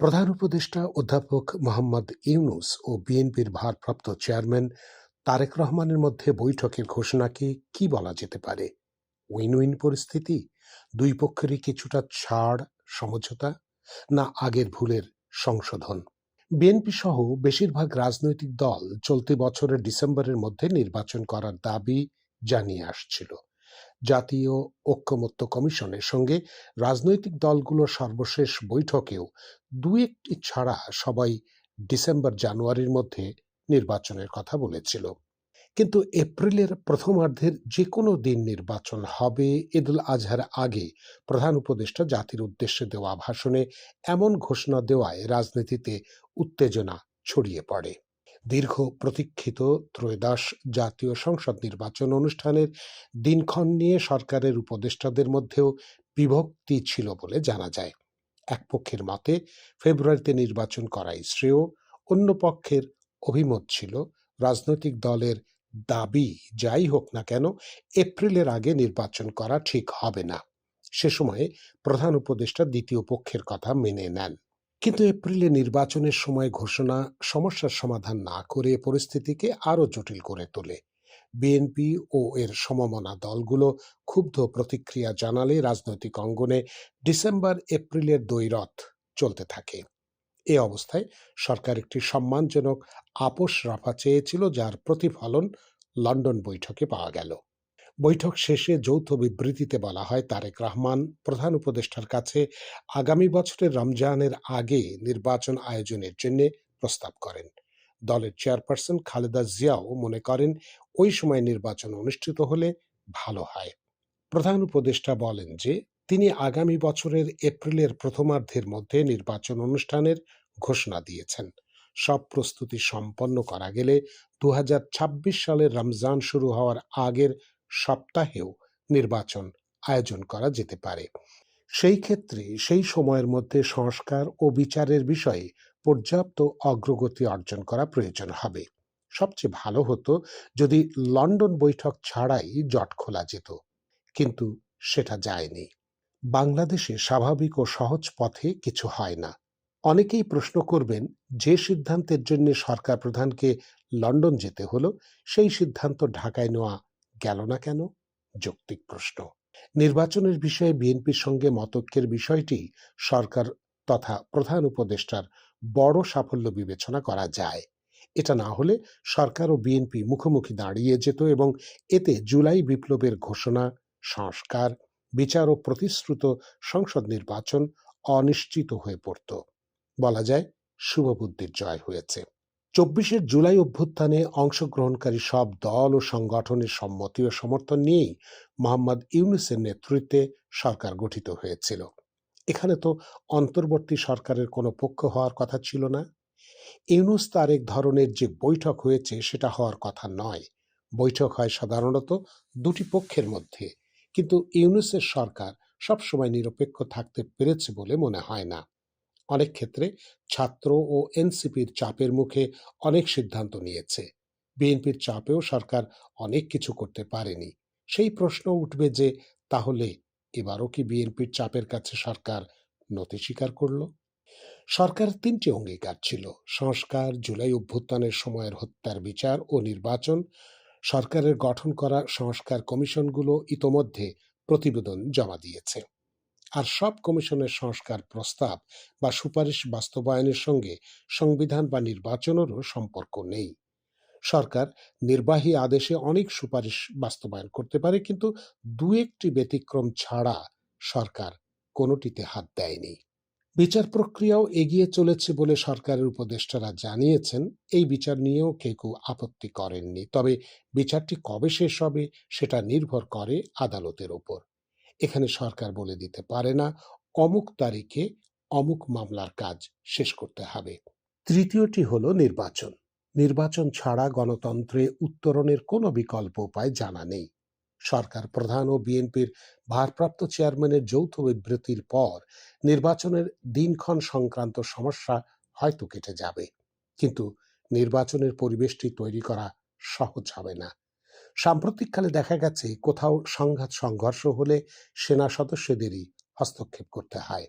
প্রধান উপদেষ্টা অধ্যাপক মোহাম্মদ ইউনুস ও বিএনপির ভারপ্রাপ্ত চেয়ারম্যান তারেক রহমানের মধ্যে বৈঠকের ঘোষণাকে কি বলা যেতে পারে? উইন উইন পরিস্থিতি? দুই পক্ষেরই কিছুটা ছাড়, সমঝোতা? না আগের ভুলের সংশোধন? বিএনপি সহ বেশিরভাগ রাজনৈতিক দল চলতি বছরের ডিসেম্বরের মধ্যে নির্বাচন করার দাবি জানিয়ে আসছিল। জাতীয় ঐক্যমত্য কমিশনের সঙ্গে রাজনৈতিক দলগুলোর সর্বশেষ বৈঠকেও দু একটি ছাড়া সবাই ডিসেম্বর, জানুয়ারির মধ্যে নির্বাচনের কথা বলেছিল। কিন্তু এপ্রিলের প্রথমার্ধের যে কোনো দিন নির্বাচন হবে ঈদুল আজহার আগে প্রধান উপদেষ্টা জাতির উদ্দেশ্যে দেওয়া ভাষণে এমন ঘোষণা দেওয়ায় রাজনীতিতে উত্তেজনা ছড়িয়ে পড়ে। দীর্ঘ প্রতীক্ষিত ত্রয়োদশ জাতীয় সংসদ নির্বাচন অনুষ্ঠানের দিনক্ষণ নিয়ে সরকারের উপদেষ্টাদের মধ্যেও বিভক্তি ছিল বলে জানা যায়। এক পক্ষের মতে, ফেব্রুয়ারিতে নির্বাচন করাই শ্রেয়, অন্য পক্ষের অভিমত ছিল রাজনৈতিক দলের দাবি যাই হোক না কেন, এপ্রিলের আগে নির্বাচন করা ঠিক হবে না। সে সময়ে প্রধান উপদেষ্টা দ্বিতীয় পক্ষের কথা মেনে নেন। কিন্তু এপ্রিলে নির্বাচনের সময় ঘোষণা সমস্যার সমাধান না করে পরিস্থিতিকে আরও জটিল করে তোলে। বিএনপি ও এর সমমনা দলগুলো ক্ষুব্ধ প্রতিক্রিয়া জানালে রাজনৈতিক অঙ্গনে ডিসেম্বর এপ্রিলের দ্বৈরথ চলতে থাকে। এ অবস্থায় সরকার একটি সম্মানজনক আপোষ রাফা চেয়েছিল যার প্রতিফলন লন্ডন বৈঠকে পাওয়া গেল। বৈঠক শেষে যৌথ বিবৃতিতে বলা হয়, তারেক রহমান প্রধান উপদেষ্টার কাছে আগামী বছরের রমজানের আগে নির্বাচন আয়োজনের জন্য প্রস্তাব করেন। দলের চেয়ারপারসন খালেদা জিয়াও মনে করেন, ওই সময় নির্বাচন অনুষ্ঠিত হলে ভালো হয়। প্রধান উপদেষ্টা বলেন যে, তিনি আগামী বছরের এপ্রিলের প্রথমার্ধের মধ্যে নির্বাচন অনুষ্ঠানের ঘোষণা দিয়েছেন। সব প্রস্তুতি সম্পন্ন করা গেলে দু সালের রমজান শুরু হওয়ার আগের সপ্তাহেও নির্বাচন আয়োজন করা যেতে পারে। সেই ক্ষেত্রে সেই সময়ের মধ্যে সংস্কার ও বিচারের বিষয়ে পর্যাপ্ত অগ্রগতি অর্জন করা প্রয়োজন হবে। সবচেয়ে ভালো হতো যদি লন্ডন বৈঠক ছাড়াই জট খোলা যেত, কিন্তু সেটা যায়নি। বাংলাদেশে স্বাভাবিক ও সহজ পথে কিছু হয় না। অনেকেই প্রশ্ন করবেন, যে সিদ্ধান্তের জন্য সরকার প্রধানকে লন্ডন যেতে হলো, সেই সিদ্ধান্ত ঢাকায় নেওয়া গেল না কেন? যৌক্তিক প্রশ্ন। নির্বাচনের বিষয়ে বিএনপির সঙ্গে মতৈক্যের বিষয়টি সরকার তথা প্রধান উপদেষ্টার বড় সাফল্য বিবেচনা করা যায়। এটা না হলে সরকার ও বিএনপি মুখোমুখি দাঁড়িয়ে যেত এবং এতে জুলাই বিপ্লবের ঘোষণা, সংস্কার, বিচার ও প্রতিশ্রুত সংসদ নির্বাচন অনিশ্চিত হয়ে পড়ত। বলা যায় শুভবুদ্ধির জয় হয়েছে। চব্বিশের জুলাই অভ্যুত্থানে অংশগ্রহণকারী সব দল ও সংগঠনের সম্মতি ও সমর্থন নিয়েই মোহাম্মদ ইউনুসের নেতৃত্বে সরকার গঠিত হয়েছিল। এখানে তো অন্তর্বর্তী সরকারের কোনো পক্ষ হওয়ার কথা ছিল না। ইউনুস তার এক ধরনের যে বৈঠক হয়েছে সেটা হওয়ার কথা নয়। বৈঠক হয় সাধারণত দুটি পক্ষের মধ্যে। কিন্তু ইউনুসের সরকার সবসময় নিরপেক্ষ থাকতে পেরেছে বলে মনে হয় না। অনেক ক্ষেত্রে ছাত্র ও এনসিপির চাপের মুখে অনেক সিদ্ধান্ত নিয়েছে। বিএনপির চাপেও সরকার অনেক কিছু করতে পারেনি। সেই প্রশ্ন উঠবে যে, তাহলে এবারও কি বিএনপির চাপের কাছে সরকার নতি স্বীকার করল? সরকার তিনটি অঙ্গীকার ছিল, সংস্কার, জুলাই অভ্যুত্থানের সময়ের হত্যার বিচার ও নির্বাচন। সরকারের গঠন করা সংস্কার কমিশনগুলো ইতোমধ্যে প্রতিবেদন জমা দিয়েছে। আর সব কমিশনের সংস্কার প্রস্তাব বা সুপারিশ বাস্তবায়নের সঙ্গে সংবিধান বা নির্বাচনেরও সম্পর্ক নেই। সরকার নির্বাহী আদেশে অনেক সুপারিশ বাস্তবায়ন করতে পারে কিন্তু দু একটি ব্যতিক্রম ছাড়া সরকার কোনোটিতে হাত দেয়নি। বিচার প্রক্রিয়াও এগিয়ে চলেছে বলে সরকারের উপদেষ্টারা জানিয়েছেন। এই বিচার নিয়েও কেউ কেউ আপত্তি করেননি। তবে বিচারটি কবে শেষ হবে সেটা নির্ভর করে আদালতের ওপর। এখানে সরকার বলে দিতে পারে না, অমুক তারিখে অমুক মামলার কাজ শেষ করতে হবে। তৃতীয়টি হল নির্বাচন। নির্বাচন ছাড়া গণতন্ত্রে উত্তরণের কোনো বিকল্প উপায় জানা নেই। সরকার প্রধান ও বিএনপির ভারপ্রাপ্ত চেয়ারম্যানের যৌথ বিবৃতির পর নির্বাচনের দিনক্ষণ সংক্রান্ত সমস্যা হয়তো কেটে যাবে। কিন্তু নির্বাচনের পরিবেশটি তৈরি করা সহজ হবে না। সাম্প্রতিককালে দেখা গেছে কোথাও সংঘাত সংঘর্ষ হলে সেনা সদস্যদেরই হস্তক্ষেপ করতে হয়।